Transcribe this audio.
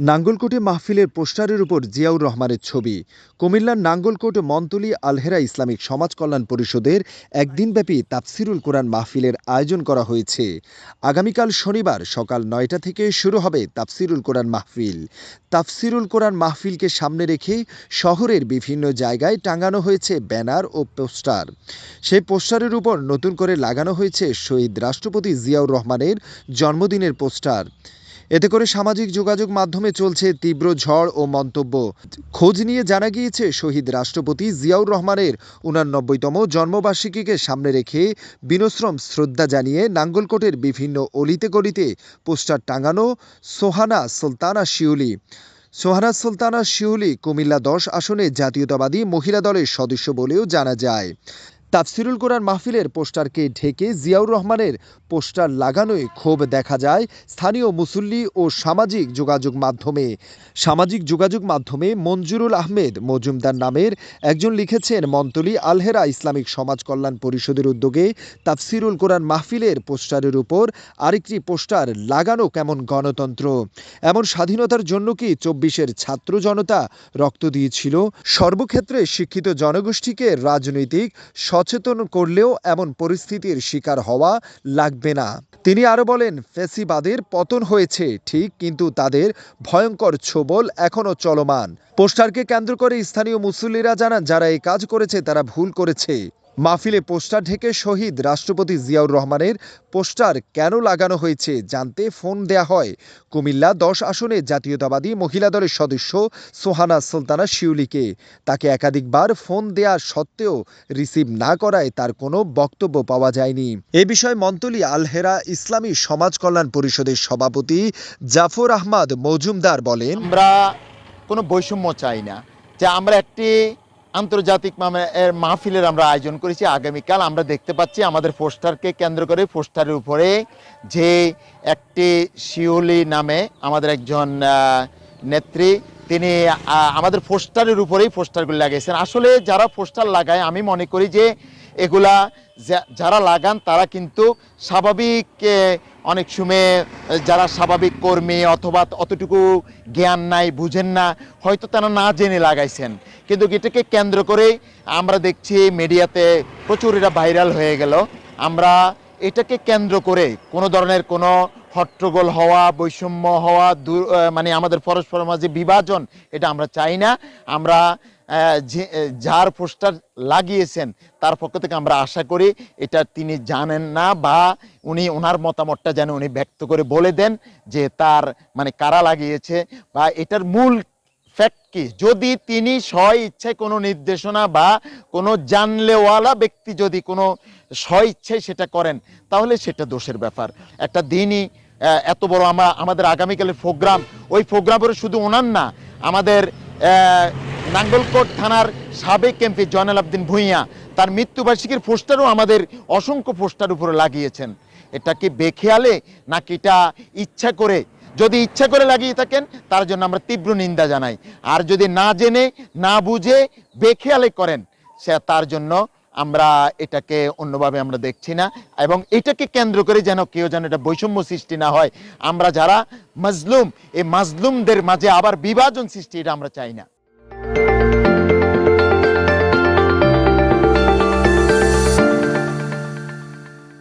নাঙ্গলকোটে মাহফিলের পোস্টারের উপর জিয়াউর রহমানের ছবি। কুমিল্লার নাঙ্গলকোট মন্তলি আলহেরা ইসলামিক সমাজ কল্যাণ পরিষদের একদিনব্যাপী তাফসিরুল কোরআন মাহফিলের আয়োজন করা হয়েছে। আগামীকাল শনিবার সকাল নয়টা থেকে শুরু হবে তাফসিরুল কোরআন মাহফিল। তাফসিরুল কোরআন মাহফিলকে সামনে রেখে শহরের বিভিন্ন জায়গায় টাঙানো হয়েছে ব্যানার ও পোস্টার। সেই পোস্টারের উপর নতুন করে লাগানো হয়েছে শহীদ রাষ্ট্রপতি জিয়াউর রহমানের জন্মদিনের পোস্টার। এতে করে সামাজিক যোগাযোগ মাধ্যমে চলছে তীব্র ঝড় ও মন্তব্য। খোঁজ নিয়ে জানা গিয়েছে, শহীদ রাষ্ট্রপতি জিয়াউর রহমানের উনানব্বইতম জন্মবার্ষিকীকে সামনে রেখে বিনশ্রম শ্রদ্ধা জানিয়ে নাঙ্গলকোটের বিভিন্ন অলিতে গলিতে পোস্টার টাঙানো সোহানা সুলতানা শিউলি। সোহানা সুলতানা শিউলি কুমিল্লা দশ আসনে জাতীয়তাবাদী মহিলা দলের সদস্য বলেও জানা যায়। তাফসিরুল কোরআন মাহফিলের পোস্টারকে ঢেকে জিয়াউর রহমানের পোস্টার লাগানোয় ক্ষোভ দেখা যায় স্থানীয় মুসল্লি ও সামাজিক যোগাযোগ মাধ্যমে। সামাজিক যোগাযোগ মাধ্যমে মঞ্জুরুল আহমেদ মজুমদার নামের একজন লিখেছেন মন্তলি আলহেরা ইসলামিক সমাজ কল্যাণ পরিষদের উদ্যোগে তাফসিরুল কোরআন মাহফিলের পোস্টারের উপর আরেকটি পোস্টার লাগানো কেমন গণতন্ত্র? এমন স্বাধীনতার জন্য কি চব্বিশের ছাত্র জনতা রক্ত দিয়েছিল? সর্বক্ষেত্রে শিক্ষিত জনগোষ্ঠীকে রাজনৈতিক সচেতন করলেও এমন পরিস্থিতির শিকার হওয়া লাগবে না। তিনি আরও বলেন, ফেসিবাদের পতন হয়েছে, ঠিক, কিন্তু তাদের ভয়ঙ্কর ছোবল এখনও চলমান। পোস্টারকে কেন্দ্র করে স্থানীয় মুসল্লিরা জানান, যারা এই কাজ করেছে তারা ভুল করেছে। মাহফিলে পোস্টার ঢেকে শহীদ রাষ্ট্রপতি জিয়াউর রহমানের পোস্টার কেন লাগানো হয়েছে জানতে ফোন দেয়া হয়। কুমিল্লা দশ আসনে জাতীয়তাবাদী মহিলা দলের সদস্য সোহানা সুলতানা শিউলিকে। তাকে একাধিকবার ফোন দেয়া সত্ত্বেও রিসিভ না করায় তার কোনো বক্তব্য পাওয়া যায়নি। এ বিষয়ে মন্তলি আলহেরা ইসলামী সমাজ কল্যাণ পরিষদের সভাপতি জাফর আহমদ মজুমদার বলেন, আমরা কোনো বৈষম্য চাই না যে আমরা একটি আন্তর্জাতিক এর মাহফিলের আমরা আয়োজন করেছি। আগামীকাল আমরা দেখতে পাচ্ছি আমাদের পোস্টারকে কেন্দ্র করে পোস্টারের উপরে যে একটি শিউলি নামে আমাদের একজন নেত্রী, তিনি আমাদের পোস্টারের উপরেই পোস্টারগুলি লাগিয়েছেন আসলে যারা পোস্টার লাগায়, আমি মনে করি যে এগুলা যারা লাগান, তারা কিন্তু স্বাভাবিক অনেক সময় যারা স্বাভাবিক কর্মী অথবা অতটুকু জ্ঞান নাই, বুঝেন না, হয়তো তারা না জেনে লাগাইছেন। কিন্তু এটাকে কেন্দ্র করেই আমরা দেখছি মিডিয়াতে প্রচুর এটা ভাইরাল হয়ে গেল। আমরা এটাকে কেন্দ্র করে কোনো ধরনের কোনো হট্টগোল হওয়া, বৈষম্য হওয়া মানে আমাদের পরস্পরের মাঝে বিভাজন, এটা আমরা চাই না। আমরা যার পোস্টার লাগিয়েছেন, তার পক্ষ থেকে আমরা আশা করি এটা তিনি জানেন না বা উনি ওনার মতামতটা যেন উনি ব্যক্ত করে বলে দেন যে তার মানে কারা লাগিয়েছে বা এটার মূল ফ্যাক্ট কি? যদি তিনি স্ব ইচ্ছায় কোনো নির্দেশনা বা কোনো জানলেওয়ালা ব্যক্তি যদি কোনো স্ব ইচ্ছায় সেটা করেন, তাহলে সেটা দোষের ব্যাপার। একটা দিনই এত বড় আমরা, আমাদের আগামীকালের প্রোগ্রাম ওই প্রোগ্রামের শুধু ওনার না, আমাদের নাঙ্গলকোট থানার সাবেক এমপি জয়নাল আবদিন ভূঁইয়া তার মৃত্যুবার্ষিকীর পোস্টারও আমাদের অসংখ্য পোস্টার উপরে লাগিয়েছেন। এটা কি বেখেয়ালে নাকি এটা ইচ্ছা করে? যদি ইচ্ছা করে লাগিয়ে থাকেন, তার জন্য আমরা তীব্র নিন্দা জানাই। আর যদি না জেনে, না বুঝে বেখেয়ালে করেন, সে তার জন্য আমরা এটাকে অন্যভাবে আমরা দেখছি না। এবং এটাকে কেন্দ্র করে যেন কেউ যেন এটা বৈষম্য সৃষ্টি না হয়। আমরা যারা মাজলুম, এই মাজলুমদের মাঝে আবার বিভাজন সৃষ্টি, এটা আমরা চাই না।